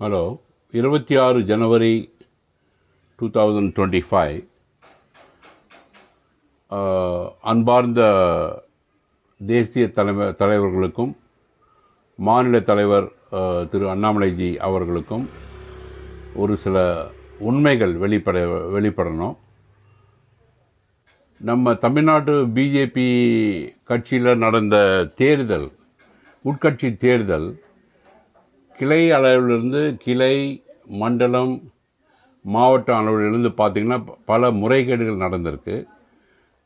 Hello இருபத்தி ஆறு ஜனவரி டூ தௌசண்ட் டுவெண்ட்டி ஃபைவ் அன்பார்ந்த தேசிய தலைமை தலைவர்களுக்கும் மாநில தலைவர் திரு அண்ணாமலைஜி அவர்களுக்கும் ஒரு சில உண்மைகள் வெளிப்பட வெளிப்படணும். நம்ம தமிழ்நாடு பிஜேபி கட்சியில் நடந்த தேர்தல் உட்கட்சி தேர்தல் கிளை அளவிலிருந்து கிளை மண்டலம் மாவட்ட அளவிலிருந்து பார்த்திங்கன்னா பல முறைகேடுகள் நடந்திருக்கு.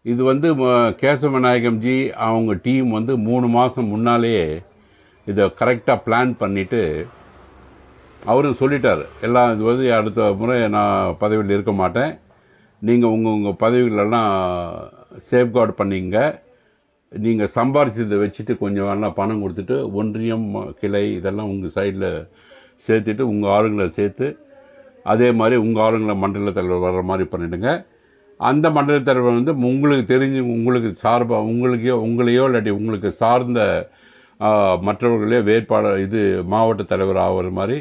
இது வந்து ம- கேசவ விநாயகம்ஜி அவங்க டீம் வந்து மூணு மாதம் முன்னாலேயே இதை கரெக்டாக பிளான் பண்ணிவிட்டு அவரும் சொல்லிட்டார் எல்லாம் இது வந்து அடுத்த முறை நான் பதவியில் இருக்க மாட்டேன். நீங்கள் உங்கள் உங்கள் பதவிகளெல்லாம் சேஃப்கார்டு பண்ணிங்க நீங்கள் சம்பாதிச்சதை வச்சுட்டு கொஞ்சம் எல்லாம் பணம் கொடுத்துட்டு ஒன்றியம் கிளை இதெல்லாம் உங்கள் சைடில் சேர்த்துட்டு உங்கள் ஆளுங்களை சேர்த்து அதே மாதிரி உங்கள் ஆளுங்களை மண்டல தலைவர் வர்ற மாதிரி பண்ணிவிடுங்க அந்த மண்டல தலைவர் வந்து உங்களுக்கு தெரிஞ்சு உங்களுக்கு சார்பாக உங்களுக்கையோ உங்களையோ இல்லாட்டி உங்களுக்கு சார்ந்த மற்றவர்களையோ வேட்பாளர் இது மாவட்ட தலைவர் ஆகிற மாதிரி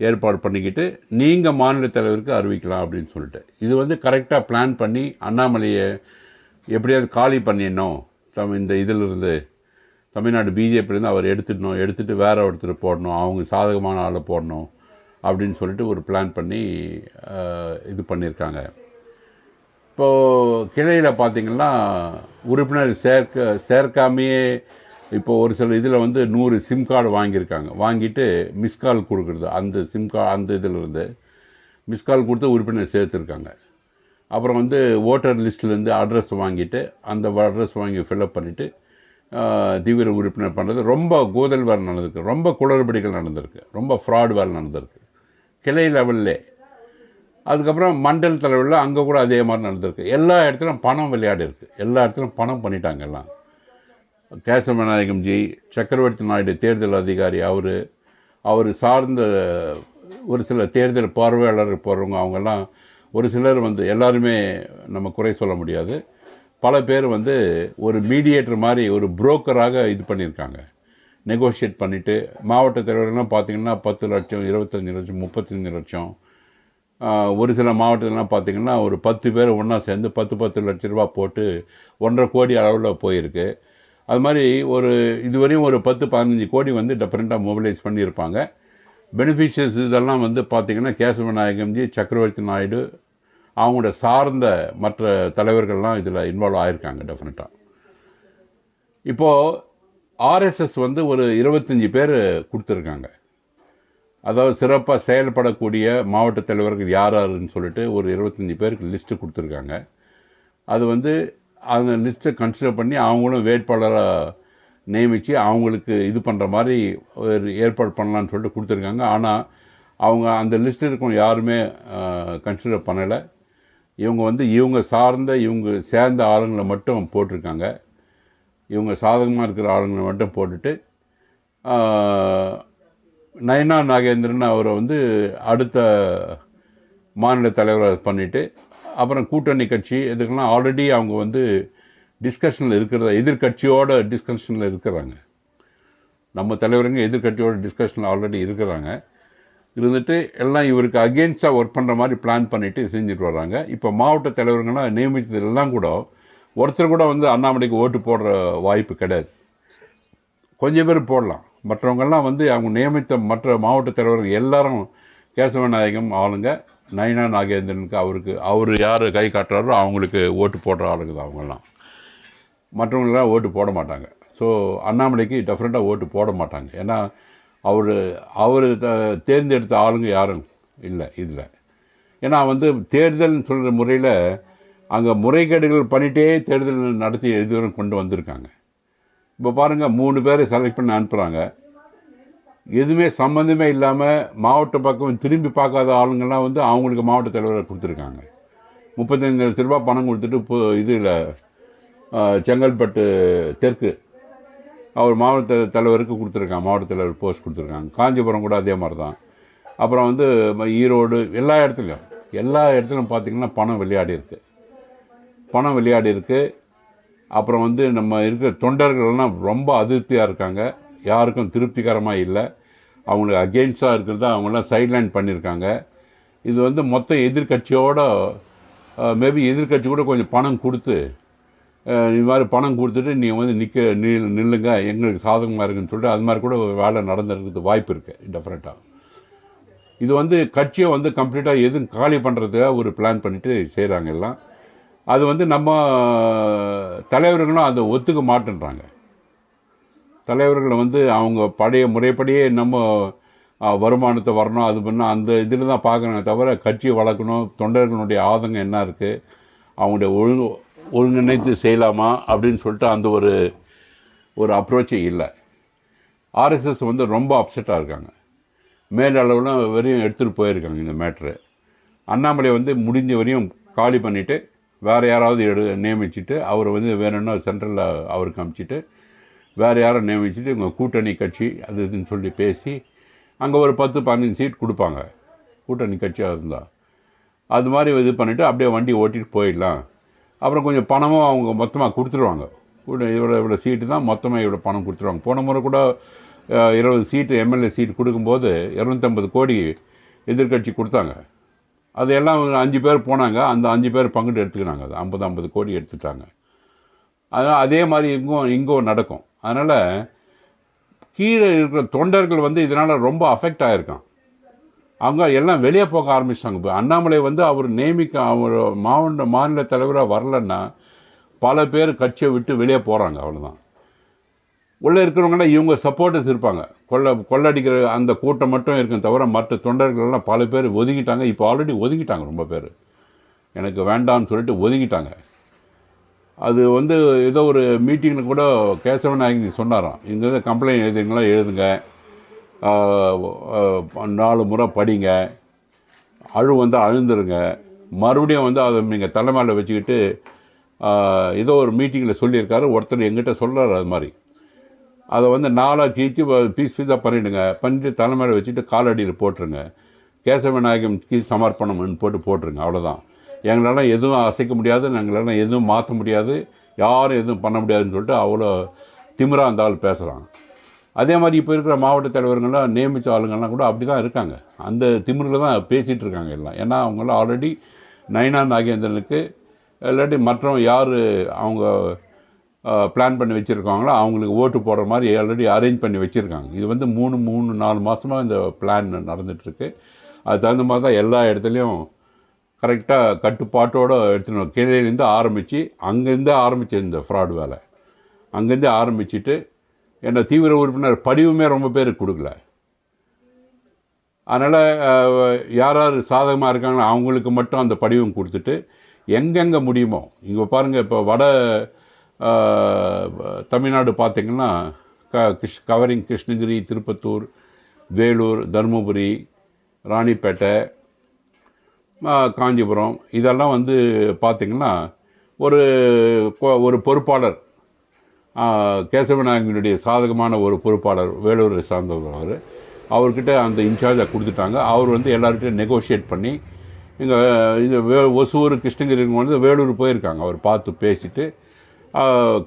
ஏற்பாடு பண்ணிக்கிட்டு நீங்கள் மாநில தலைவருக்கு அறிவிக்கலாம் அப்படின்னு சொல்லிட்டு. இது வந்து கரெக்டாக பிளான் பண்ணி அண்ணாமலையை எப்படியாவது காலி பண்ணிடணும். தம் இந்த இதிலிருந்து தமிழ்நாடு பிஜேபியிலேருந்து அவர் எடுத்துடணும் எடுத்துகிட்டு வேற ஒருத்தர் போடணும் அவங்க சாதகமான ஆளை போடணும் அப்படின்னு சொல்லிட்டு ஒரு பிளான் பண்ணி இது பண்ணியிருக்காங்க. இப்போது கிளையில் பார்த்திங்கன்னா உறுப்பினர் சேர்க்க சேர்க்காமையே இப்போ ஒரு சில இதில் வந்து நூறு சிம் கார்டு வாங்கியிருக்காங்க. வாங்கிட்டு மிஸ் கால் கொடுக்குறது அந்த சிம் கார்டு அந்த இதிலிருந்து மிஸ் கால் கொடுத்து உறுப்பினர் சேர்த்துருக்காங்க. அப்புறம் வந்து ஓட்டர் லிஸ்ட்லேருந்து அட்ரஸ் வாங்கிட்டு அந்த அட்ரஸ் வாங்கி ஃபில்அப் பண்ணிவிட்டு தீவிர உறுப்பினர் பண்ணுறது ரொம்ப கோதல் வேலை நடந்திருக்கு. ரொம்ப குளறுபடிகள் நடந்திருக்கு. ரொம்ப ஃப்ராட் வேலை நடந்திருக்கு. கிளை லெவல்லே அதுக்கப்புறம் மண்டல் தலைவரில் அங்கே கூட அதே மாதிரி நடந்திருக்கு. எல்லா இடத்துலையும் பணம் விளையாடி இருக்குது எல்லா இடத்துலையும் பணம் பண்ணிட்டாங்க எல்லாம். கேசவ விநாயகம்ஜி சக்கரவர்த்தி நாயுடு தேர்தல் அதிகாரி அவர் அவர் சார்ந்த ஒரு சில தேர்தல் பார்வையாளர் போகிறவங்க அவங்கெல்லாம் ஒரு சிலர் வந்து எல்லாருமே நம்ம குறை சொல்ல முடியாது. பல பேர் வந்து ஒரு மீடியேட்டர் மாதிரி ஒரு புரோக்கராக இது பண்ணியிருக்காங்க. நெகோஷியேட் பண்ணிவிட்டு மாவட்ட தலைவர்கள்லாம் பார்த்திங்கன்னா பத்து லட்சம் இருபத்தஞ்சி லட்சம் முப்பத்தஞ்சு லட்சம். ஒரு சில மாவட்டத்திலலாம் பார்த்தீங்கன்னா ஒரு பத்து பேர் ஒன்றா சேர்ந்து பத்து பத்து லட்ச ரூபா போட்டு ஒன்றரை கோடி அளவில் போயிருக்கு. அது மாதிரி ஒரு இதுவரையும் ஒரு பத்து பதினஞ்சு கோடி வந்து டிஃப்ரெண்ட்டாக மொபிலைஸ் பண்ணியிருப்பாங்க. பெனிஃபிஷியர்ஸ் இதெல்லாம் வந்து பார்த்திங்கன்னா கேசவ நாயகம்ஜி சக்கரவர்த்தி நாயுடு அவங்களோட சார்ந்த மற்ற தலைவர்கள்லாம் இதில் இன்வால்வ் ஆகியிருக்காங்க டெஃபினட்டாக இப்போது ஆர்எஸ்எஸ் வந்து ஒரு இருபத்தஞ்சி பேர் கொடுத்துருக்காங்க. அதாவது சிறப்பாக செயல்படக்கூடிய மாவட்ட தலைவர்கள் யார் யாருன்னு சொல்லிட்டு ஒரு இருபத்தஞ்சி பேருக்கு லிஸ்ட்டு கொடுத்துருக்காங்க. அது வந்து அந்த லிஸ்ட்டை கன்சிடர் பண்ணி அவங்களும் வேட்பாளராக நியமித்து அவங்களுக்கு இது பண்ணுற மாதிரி ஒரு ஏற்பாடு பண்ணலான்னு சொல்லிட்டு கொடுத்துருக்காங்க. ஆனால் அவங்க அந்த லிஸ்ட்டில் இருக்கவங்க யாருமே கன்சிடர் பண்ணலை. இவங்க வந்து இவங்க சார்ந்த இவங்க சேர்ந்த ஆளுங்களை மட்டும் போட்டிருக்காங்க. இவங்க சாதகமாக இருக்கிற ஆளுங்களை மட்டும் போட்டுட்டு நயனா நாகேந்திரன் அவரை வந்து அடுத்த மாநில தலைவராக பண்ணிவிட்டு அப்புறம் கூட்டணி கட்சி இதுக்கெல்லாம் ஆல்ரெடி அவங்க வந்து டிஸ்கஷனில் இருக்கிறத எதிர்கட்சியோட டிஸ்கஷனில் இருக்கிறாங்க. நம்ம தலைவருங்க எதிர்கட்சியோட டிஸ்கஷனில் ஆல்ரெடி இருக்கிறாங்க. இருந்துட்டு எல்லாம் இவருக்கு அகேன்ஸ்டாக ஒர்க் பண்ணுற மாதிரி பிளான் பண்ணிவிட்டு செஞ்சுட்டு வர்றாங்க. இப்போ மாவட்ட தலைவருங்களாம் நியமித்தது எல்லாம் கூட ஒருத்தர் கூட வந்து அண்ணாமலைக்கு ஓட்டு போடுற வாய்ப்பு கிடையாது. கொஞ்சம் பேர் போடலாம். மற்றவங்கெல்லாம் வந்து அவங்க நியமித்த மற்ற மாவட்ட தலைவர்கள் எல்லாரும் கேசவநாயகம் ஆளுங்க நயனா நாகேந்திரனுக்கு அவருக்கு அவர் யார் கை காட்டுறாரோ அவங்களுக்கு ஓட்டு போடுற ஆளுங்க தான் அவங்கெல்லாம். மற்றவங்களாம் ஓட்டு போட மாட்டாங்க. ஸோ அண்ணாமலைக்கு டெஃபரெண்ட்டாக ஓட்டு போட மாட்டாங்க. ஏன்னா அவர் அவர் தேர்ந்தெடுத்த ஆளுங்க யாரும் இல்லை இதில். ஏன்னா வந்து தேர்தல்னு சொல்கிற முறையில் அங்கே முறைகேடுகள் பண்ணிகிட்டே தேர்தல் நடத்தி இதுவரை கொண்டு வந்திருக்காங்க. இப்போ பாருங்கள் மூணு பேரை செலக்ட் பண்ணி அனுப்புகிறாங்க எதுவுமே சம்மந்தமே இல்லாமல் மாவட்ட பக்கம் திரும்பி பார்க்காத ஆளுங்கள்லாம் வந்து அவங்களுக்கு மாவட்ட தலைவரை கொடுத்துருக்காங்க. முப்பத்தஞ்சு லட்ச ரூபா பணம் கொடுத்துட்டு இதில் செங்கல்பட்டு தெற்கு. அவர் மாவட்ட தலைவருக்கு கொடுத்துருக்காங்க மாவட்ட தலைவர் போஸ்ட் கொடுத்துருக்காங்க. காஞ்சிபுரம் கூட அதே மாதிரி தான் அப்புறம் வந்து ஈரோடு எல்லா இடத்துலையும் எல்லா இடத்துலையும் பார்த்திங்கன்னா பணம் விளையாடி இருக்குது பணம் விளையாடி இருக்குது அப்புறம் வந்து நம்ம இருக்கிற தொண்டர்கள்லாம் ரொம்ப அதிருப்தியாக இருக்காங்க. யாருக்கும் திருப்திகரமாக இல்லை. அவங்களுக்கு அகெயின்ஸ்டாக இருக்கிறத அவங்களாம் சைட்லைன் பண்ணியிருக்காங்க. இது வந்து மொத்த எதிர்கட்சியோட மேபி எதிர்கட்சி கூட கொஞ்சம் பணம் கொடுத்து இது மாதிரி பணம் கொடுத்துட்டு நீங்கள் வந்து நிற்க நி நில்லுங்க எங்களுக்கு சாதகமாக இருக்குன்னு சொல்லிட்டு அது மாதிரி கூட வேலை நடந்துருக்கிறது வாய்ப்பு இருக்குது டெஃபினட்டாக இது வந்து கட்சியை வந்து கம்ப்ளீட்டாக எதுவும் காலி பண்ணுறதுக்காக ஒரு பிளான் பண்ணிட்டு செய்கிறாங்க எல்லாம். அது வந்து நம்ம தலைவர்களும் அதை ஒத்துக்க மாட்டேன்றாங்க. தலைவர்களை வந்து அவங்க பழைய முறைப்படியே நம்ம வருமானத்தை வரணும் அது பண்ணால் அந்த இதில் தான் பார்க்குறாங்க தவிர கட்சியை வளர்க்கணும் தொண்டர்களுடைய ஆதங்கம் என்ன இருக்குது அவங்களுடைய ஒழுங்கு ஒருங்கிணைத்து செய்யலாமா அப்படின்னு சொல்லிட்டு அந்த ஒரு ஒரு அப்ரோச்சே இல்லை. ஆர்எஸ்எஸ் வந்து ரொம்ப அப்செட்டாக இருக்காங்க. மேலளவில் வரையும் எடுத்துகிட்டு போயிருக்காங்க இந்த மேட்ரு அண்ணாமலை வந்து முடிஞ்ச வரையும் காலி பண்ணிவிட்டு வேறு யாராவது எடு நியமிச்சுட்டு அவரை வந்து வேணும்னா சென்ட்ரலில் அவருக்கு அனுப்பிச்சிட்டு வேறு யாரை நியமிச்சுட்டு இவங்க கூட்டணி கட்சி அது இதுன்னு சொல்லி பேசி அங்கே ஒரு பத்து பதினஞ்சு சீட் கொடுப்பாங்க. கூட்டணி கட்சியாக இருந்தால் அது மாதிரி இது பண்ணிவிட்டு அப்படியே வண்டி ஓட்டிகிட்டு போயிடலாம். அப்புறம் கொஞ்சம் பணமும் அவங்க மொத்தமாக கொடுத்துருவாங்க. இவ்வளோ இவ்வளோ சீட்டு தான் மொத்தமாக இவ்வளோ பணம் கொடுத்துருவாங்க. போன முறை கூட இருபது சீட்டு எம்எல்ஏ சீட் கொடுக்கும்போது இரநூத்தம்பது கோடி எதிர்க்கட்சி கொடுத்தாங்க. அது எல்லாம் ஒரு அஞ்சு பேர் போனாங்க. அந்த அஞ்சு பேர் பங்குட்டு எடுத்துக்கினாங்க. அது ஐம்பது ஐம்பது கோடி எடுத்துட்டாங்க. அதனால் அதே மாதிரி இங்கும் இங்கும் நடக்கும். அதனால் கீழே இருக்கிற தொண்டர்கள் வந்து இதனால் ரொம்ப அஃபெக்ட் ஆகிருக்கான் அவங்க எல்லாம் வெளியே போக ஆரம்பிச்சிட்டாங்க. இப்போ அண்ணாமலை வந்து அவர் நியமிக்க அவர் மாவட்ட மாநில தலைவராக வரலன்னா பல பேர் கட்சியை விட்டு வெளியே போகிறாங்க அவ்வளோதான் உள்ளே இருக்கிறவங்கன்னா இவங்க சப்போர்ட்டர்ஸ் இருப்பாங்க. கொள்ள கொள்ளடிக்கிற அந்த கூட்டம் மட்டும் இருக்கும் தவிர மற்ற தொண்டர்கள் எல்லாம் பல பேர் ஒதுக்கிட்டாங்க இப்போ ஆல்ரெடி ஒதுக்கிட்டாங்க ரொம்ப பேர். எனக்கு வேண்டாம்னு சொல்லிட்டு ஒதுக்கிட்டாங்க அது வந்து ஏதோ ஒரு மீட்டிங்கில் கூட கேசவன் நாயகி சொன்னாராம். இங்கே கம்ப்ளைண்ட் எழுதுங்களா எழுதுங்க. நாலு முறை படிங்க. அழு வந்து அழுந்துருங்க. மறுபடியும் வந்து அதை நீங்கள் தலைமையில் வச்சுக்கிட்டு ஏதோ ஒரு மீட்டிங்கில் சொல்லியிருக்காரு. ஒருத்தர் எங்கிட்ட சொல்கிறார் அது மாதிரி. அதை வந்து நாளாக கீச்சு பீஸ் பீஸாக பண்ணிவிடுங்க பண்ணிட்டு தலைமையில் வச்சுட்டு காலடியில் போட்டுருங்க. கேசவநாயகம் கீ சமர்ப்பணம்னு போட்டு போட்டுருங்க. அவ்வளோதான் எங்களால் எதுவும் அசைக்க முடியாது. எங்களால் எதுவும் மாற்ற முடியாது. யாரும் எதுவும் பண்ண முடியாதுன்னு சொல்லிட்டு அவ்வளோ திமிரா இருந்தாலும் பேசுகிறான் அதே மாதிரி இப்போ இருக்கிற மாவட்ட தலைவர்கள்லாம் நியமித்த ஆளுங்கள்லாம் கூட அப்படி தான் இருக்காங்க. அந்த திமிரில் தான் பேசிகிட்டு இருக்காங்க எல்லாம். ஏன்னா அவங்களாம் ஆல்ரெடி நயனா நாகேந்திரனுக்கு இல்லாட்டி மற்றவங்க யார் அவங்க பிளான் பண்ணி வச்சுருக்காங்களோ அவங்களுக்கு ஓட்டு போடுற மாதிரி ஆல்ரெடி அரேஞ்ச் பண்ணி வச்சுருக்காங்க. இது வந்து மூணு மூணு நாலு மாதமாக இந்த பிளான் நடந்துகிட்ருக்கு அது தகுந்த மாதிரி தான் எல்லா இடத்துலையும் கரெக்டாக கட்டுப்பாட்டோடு எடுத்துன்னு கீழேருந்து ஆரம்பித்து அங்கேருந்து ஆரம்பிச்சு இந்த ஃப்ராடு வேலை. அங்கேருந்து ஆரம்பிச்சுட்டு என்ன தீவிர உறுப்பினர் படிவுமே ரொம்ப பேருக்கு கொடுக்கல. அதனால் யார் யார் சாதகமாக இருக்காங்களோ அவங்களுக்கு மட்டும் அந்த படிவம் கொடுத்துட்டு எங்கெங்கே முடியுமோ இங்கே பாருங்கள் இப்போ வட தமிழ்நாடு பார்த்திங்கன்னா க கிருஷ் கவரிங் கிருஷ்ணகிரி திருப்பத்தூர் வேலூர் தருமபுரி ராணிப்பேட்டை காஞ்சிபுரம் இதெல்லாம் வந்து பார்த்திங்கன்னா ஒரு ஒரு பொறுப்பாளர் கேசவநாயகனுடைய சாதகமான ஒரு பொறுப்பாளர் வேலூரை சார்ந்தவர் அவர். அவர்கிட்ட அந்த இன்சார்ஜை கொடுத்துட்டாங்க. அவர் வந்து எல்லார்கிட்டையும் நெகோஷியேட் பண்ணி இங்கே இது வே ஒசூர் கிருஷ்ணகிரி வந்து வேலூர் போயிருக்காங்க. அவர் பார்த்து பேசிட்டு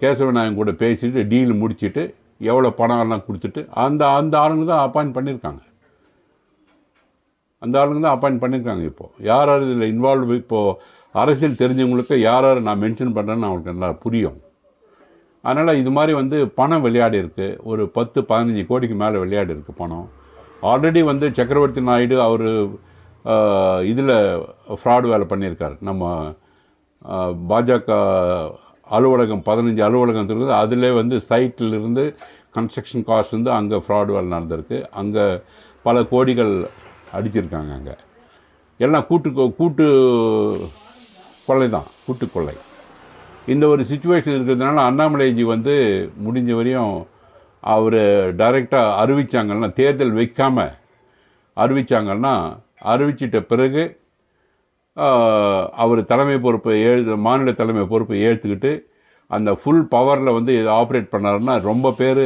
கேசவநாயகன் கூட பேசிட்டு டீல் முடிச்சுட்டு எவ்வளோ பணம்லாம் கொடுத்துட்டு அந்த அந்த ஆளுங்க தான் அப்பாயின்ட் பண்ணியிருக்காங்க அந்த ஆளுங்க தான் அப்பாயின்ட் பண்ணியிருக்காங்க இப்போது யார் யார் இதில் இன்வால்வ் இப்போது அரசியல் தெரிஞ்சவங்களுக்கு யார் யார் நான் மென்ஷன் பண்ணுறேன்னு அவங்களுக்கு நல்லா புரியும். அதனால் இது மாதிரி வந்து பணம் விளையாடி இருக்குது ஒரு பத்து பதினஞ்சு கோடிக்கு மேலே விளையாடி இருக்குது பணம். ஆல்ரெடி வந்து சக்கரவர்த்தி நாயுடு அவர் இதில் ஃப்ராட் வேலை பண்ணியிருக்கார். நம்ம பாஜக அலுவலகம் பதினஞ்சு அலுவலகம் இருக்குது. அதிலே வந்து சைட்டிலிருந்து கன்ஸ்ட்ரக்ஷன் காஸ்ட்லேருந்து அங்கே ஃப்ராடு வேலை நடந்திருக்கு. அங்கே பல கோடிகள் அடிச்சிருக்காங்க அங்கே. எல்லாம் கூட்டு கொ- கூட்டு கொள்ளை தான் கூட்டு கொள்ளை இந்த ஒரு சுச்சுவேஷன் இருக்கிறதுனால அண்ணாமலைஜி வந்து முடிஞ்ச வரையும் அவர் டைரெக்டாக அறிவித்தாங்கன்னா தேர்தல் வைக்காமல் அறிவித்தாங்கன்னா அறிவிச்சிட்ட பிறகு அவர் தலைமை பொறுப்பை ஏழு மாநில தலைமை பொறுப்பை ஏற்றுக்கிட்டு அந்த ஃபுல் பவரில் வந்து ஆப்ரேட் பண்ணாருன்னா ரொம்ப பேர்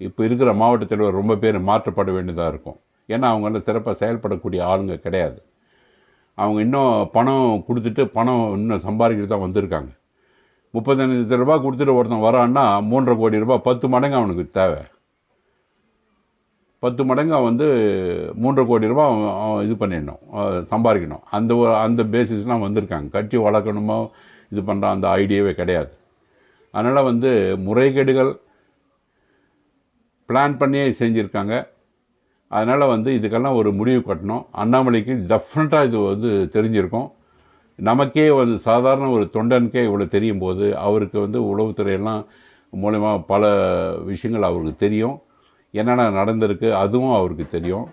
இப்போ இருக்கிற மாவட்ட தலைவர் ரொம்ப பேர் மாற்றப்பட வேண்டியதாக இருக்கும். ஏன்னா அவங்க வந்து சிறப்பாக செயல்படக்கூடிய ஆளுங்க கிடையாது. அவங்க இன்னும் பணம் கொடுத்துட்டு பணம் இன்னும் சம்பாதிக்கிறது தான் வந்திருக்காங்க. முப்பத்தஞ்சு லட்ச கொடுத்துட்டு ஒருத்தன் வரான்னா மூன்றரை கோடி ரூபாய் பத்து மடங்கு அவனுக்கு தேவை. பத்து மடங்கு அவன் வந்து மூன்றரை கோடி ரூபா அவன் இது பண்ணிடணும் சம்பாதிக்கணும். அந்த ஒரு- அந்த பேசிஸ்லாம் வந்திருக்காங்க. கட்சி வளர்க்கணுமோ இது பண்ணுற அந்த ஐடியாவே கிடையாது. அதனால் வந்து முறைகேடுகள் பிளான் பண்ணியே செஞ்சுருக்காங்க. அதனால் வந்து இதுக்கெல்லாம் ஒரு முடிவு கட்டணும். அண்ணாமலைக்கு டெஃபினட்டாக இது வந்து தெரிஞ்சிருக்கும். நமக்கே வந்து சாதாரண ஒரு தொண்டனுக்கே இவ்வளோ தெரியும் போது அவருக்கு வந்து உளவுத்துறையெல்லாம் மூலயமா பல விஷயங்கள் அவருக்கு தெரியும். என்னென்ன நடந்திருக்கு அதுவும் அவருக்கு தெரியும்.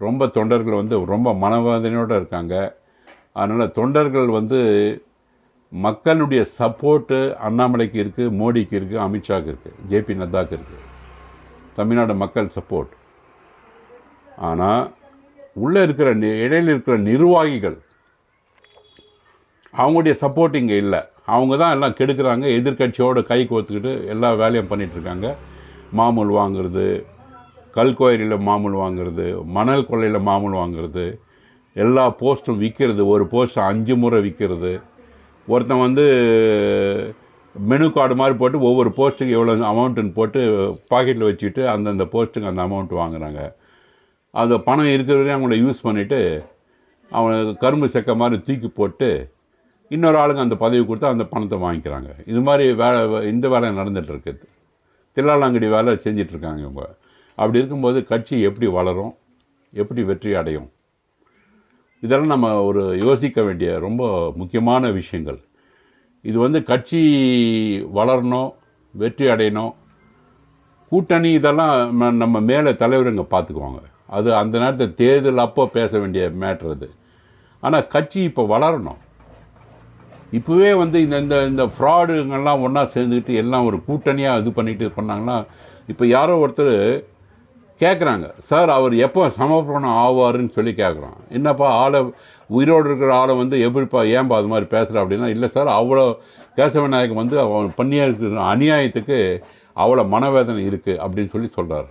ரொம்ப தொண்டர்கள் வந்து ரொம்ப மனவேதனையோடு இருக்காங்க. அதனால் தொண்டர்கள் வந்து மக்களுடைய சப்போர்ட்டு அண்ணாமலைக்கு இருக்குது மோடிக்கு இருக்குது அமித்ஷாக்கு இருக்குது ஜேபி நட்டாக்கு இருக்குது தமிழ்நாடு மக்கள் சப்போர்ட் ஆனால் உள்ளே இருக்கிற நி- இருக்கிற நிர்வாகிகள் அவங்களுடைய சப்போர்ட் இங்கே இல்லை. அவங்க தான் எல்லாம் கெடுக்கிறாங்க. எதிர்கட்சியோடு கை கோத்துக்கிட்டு எல்லா வேலையும் பண்ணிகிட்ருக்காங்க மாமூல் வாங்குறது கல்கோயிலில் மாமூல் வாங்குறது மணல் கொள்ளையில் மாமூல் வாங்குறது எல்லா போஸ்ட்டும் விற்கிறது ஒரு போஸ்ட் அஞ்சு முறை விற்கிறது ஒருத்தன் வந்து மெனு கார்டு மாதிரி போட்டு ஒவ்வொரு போஸ்ட்டுக்கு எவ்வளோ அமௌண்ட்டுன்னு போட்டு பாக்கெட்டில் வச்சுட்டு அந்தந்த போஸ்ட்டுக்கு அந்த அமௌண்ட் வாங்குறாங்க. அந்த பணம் இருக்கிற வரையும் அவங்கள யூஸ் பண்ணிவிட்டு அவனை கரும்பு செக்க மாதிரி தூக்கி போட்டு இன்னொரு ஆளுங்க அந்த பதவி கொடுத்து அந்த பணத்தை வாங்கிக்கிறாங்க. இது மாதிரி வேலை இந்த வேலை நடந்துகிட்ருக்குது இருக்குது தில்லாலங்கடி வேலை செஞ்சிட்ருக்காங்க இவங்க. அப்படி இருக்கும்போது கட்சி எப்படி வளரும்? எப்படி வெற்றி அடையும்? இதெல்லாம் நம்ம ஒரு யோசிக்க வேண்டிய ரொம்ப முக்கியமான விஷயங்கள். இது வந்து கட்சி வளரணும் வெற்றி அடையணும். கூட்டணி இதெல்லாம் நம்ம மேலே தலைவருங்க பார்த்துக்குவாங்க அது அந்த நேரத்தில் தேர்தல் அப்போ பேச வேண்டிய மேட்ரு அது. ஆனால் கட்சி இப்போ வளரணும். இப்போவே வந்து இந்த இந்த இந்த ஃப்ராடுங்கெல்லாம் ஒன்றா சேர்ந்துக்கிட்டு எல்லாம் ஒரு கூட்டணியாக இது பண்ணிட்டு பண்ணாங்கன்னா இப்போ யாரோ ஒருத்தர் கேட்குறாங்க சார் அவர் எப்போ சமர்ப்பணம் ஆவாருன்னு சொல்லி கேட்குறான் என்னப்பா ஆளை உயிரோடு இருக்கிற ஆளை வந்து எப்படிப்பா ஏன்பா அது மாதிரி பேசுகிற அப்படின்னா இல்லை சார் அவ்வளோ கேசவநாயகம் வந்து அவன் பண்ணியாக இருக்கிற அநியாயத்துக்கு அவ்வளோ மனவேதனை இருக்குது அப்படின்னு சொல்லி சொல்கிறார்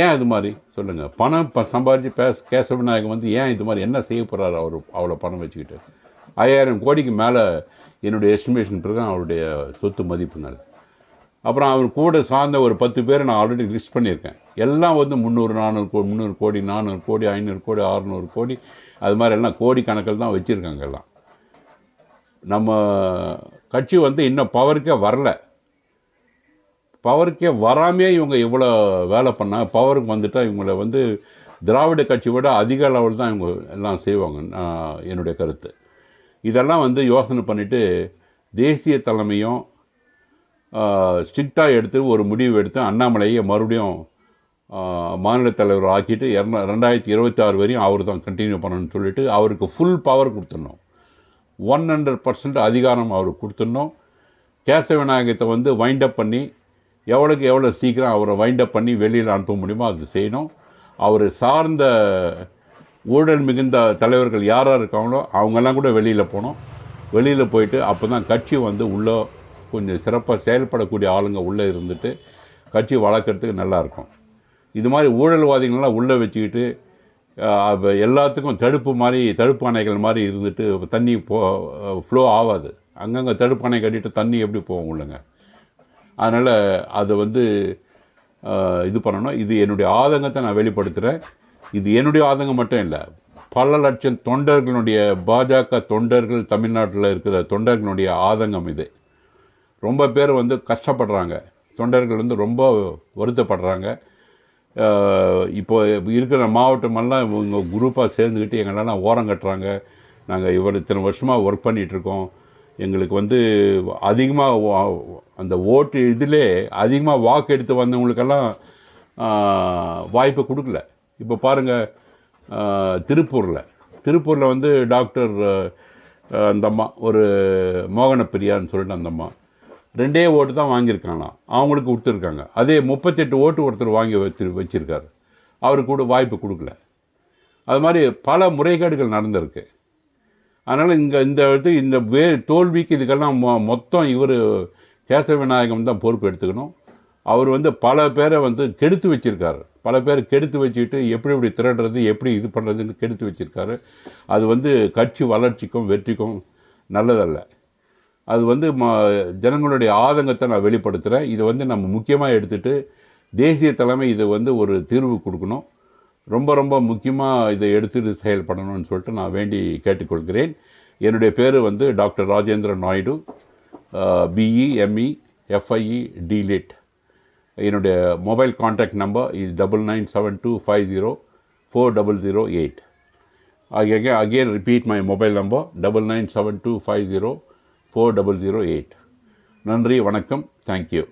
ஏன் இது மாதிரி? சொல்லுங்கள் பணம் இப்போ சம்பாதிச்சு பேச கேசவநாயகம் வந்து ஏன் இது மாதிரி என்ன செய்ய போகிறாரு அவர் அவ்வளோ பணம் வச்சுக்கிட்டு? ஐயாயிரம் கோடிக்கு மேலே என்னுடைய எஸ்டிமேஷன் பிறகு அவருடைய சொத்து மதிப்புகள். அப்புறம் அவர் கூட சார்ந்த ஒரு பத்து பேர் நான் ஆல்ரெடி லிஸ்ட் பண்ணியிருக்கேன். எல்லாம் வந்து முந்நூறு நானூறு கோ முந்நூறு கோடி நானூறு கோடி ஐநூறு கோடி அறுநூறு கோடி அது மாதிரி எல்லாம் கோடி கணக்கில் தான் வச்சுருக்காங்க எல்லாம். நம்ம கட்சி வந்து இன்னும் பவருக்கே வரல. பவருக்கே வராமே இவங்க இவ்வளோ வேலை பண்ணால் பவருக்கு வந்துட்டால் இவங்களை வந்து திராவிட கட்சி விட அதிக அளவில் தான் இவங்க எல்லாம் செய்வாங்க நான் என்னுடைய கருத்து. இதெல்லாம் வந்து யோசனை பண்ணிவிட்டு தேசிய தலைமையும் ஸ்ட்ரிக்டாக எடுத்து ஒரு முடிவு எடுத்து அண்ணாமலையை மறுபடியும் மாநில தலைவர் ஆக்கிட்டு இரநூ ரெண்டாயிரத்தி இருபத்தாறு வரையும் அவர் தான் கண்டினியூ பண்ணணும்னு சொல்லிவிட்டு அவருக்கு ஃபுல் பவர் கொடுத்துடணும். ஒன் ஹண்ட்ரட் பர்சன்ட் அதிகாரம் அவருக்கு கொடுத்துடணும். கேசவ விநாயகத்தை வந்து வைண்ட் அப் பண்ணி எவ்வளோக்கு எவ்வளோ சீக்கிரம் அவரை வைண்டப் பண்ணி வெளியில் அனுப்ப முடியுமோ அது செய்யணும். அவர் சார்ந்த ஊழல் மிகுந்த தலைவர்கள் யார் யார் இருக்காங்களோ அவங்கெல்லாம் கூட வெளியில் போகணும். வெளியில் போயிட்டு அப்போ தான் கட்சி வந்து உள்ளே கொஞ்சம் சிறப்பாக செயல்படக்கூடிய ஆளுங்க உள்ளே இருந்துட்டு கட்சி வளர்க்குறதுக்கு நல்லாயிருக்கும் இது மாதிரி ஊழல்வாதிகள்லாம் உள்ளே வச்சுக்கிட்டு எல்லாத்துக்கும் தடுப்பு மாதிரி தடுப்பு அணைகள் மாதிரி இருந்துட்டு தண்ணி போ ஃப்ளோ ஆகாது. அங்கங்கே தடுப்பு அணை கட்டிட்டு தண்ணி எப்படி போகும் உள்ளங்க? அதனால் அதை வந்து இது பண்ணணும். இது என்னுடைய ஆதங்கத்தை நான் வெளிப்படுத்துகிறேன் இது என்னுடைய ஆதங்கம் மட்டும் இல்லை பல லட்சம் தொண்டர்களுடைய பாஜக தொண்டர்கள் தமிழ்நாட்டில் இருக்கிற தொண்டர்களுடைய ஆதங்கம் இது. ரொம்ப பேர் வந்து கஷ்டப்படுறாங்க. தொண்டர்கள் வந்து ரொம்ப வருத்தப்படுறாங்க. இப்போ இருக்கிற மாவட்டமெல்லாம் இவங்க குரூப்பாக சேர்ந்துக்கிட்டு எங்களெல்லாம் ஓரம் கட்டுறாங்க. நாங்கள் இவர் இத்தனை வருஷமாக ஒர்க் பண்ணிகிட்ருக்கோம் எங்களுக்கு வந்து அதிகமாக அந்த ஓட்டு இதிலே அதிகமாக வாக்கு எடுத்து வந்தவங்களுக்கெல்லாம் வாய்ப்பு கொடுக்கல. இப்போ பாருங்கள் திருப்பூரில். திருப்பூரில் வந்து டாக்டர் அந்தம்மா அந்த அம்மா ஒரு மோகன பிரியான்னு சொல்லிட்டு அந்த அம்மா ரெண்டே ஓட்டு தான் வாங்கியிருக்காங்களாம். அவங்களுக்கு கொடுத்துருக்காங்க. அதே முப்பத்தெட்டு ஓட்டு ஒருத்தர் வாங்கி வச்சு வச்சுருக்காரு. அவருக்கு கூட வாய்ப்பு கொடுக்கல. அது மாதிரி பல முறைகேடுகள் நடந்திருக்கு. அதனால் இங்கே இந்த இது இந்த வே தோல்விக்கு இதுக்கெல்லாம் மொ மொத்தம் இவர் கேசவ விநாயகம் தான் பொறுப்பு எடுத்துக்கணும். அவர் வந்து பல பேரை வந்து கெடுத்து வச்சுருக்காரு. பல பேர் கெடுத்து வச்சுக்கிட்டு எப்படி எப்படி திரடுறது எப்படி இது பண்ணுறதுன்னு கெடுத்து வச்சிருக்காரு. அது வந்து கட்சி வளர்ச்சிக்கும் வெற்றிக்கும் நல்லதல்ல. அது வந்து ம ஜனங்களுடைய ஆதங்கத்தை நான் வெளிப்படுத்துகிறேன் இதை வந்து நம்ம முக்கியமாக எடுத்துகிட்டு தேசிய தலைமை இதை வந்து ஒரு தீர்வு கொடுக்கணும். ரொம்ப ரொம்ப முக்கியமாக இதை எடுத்துட்டு செயல்படணும்னு சொல்லிட்டு நான் வேண்டி கேட்டுக்கொள்கிறேன். என்னுடைய பேர் வந்து doctor Rajendra Naidu. BE ME FIE DLitt என்னுடைய mobile contact number is double nine seven two five zero four double zero eight. again again repeat my mobile number double nine seven two five zero four double zero eight. நன்றி வணக்கம் thank you.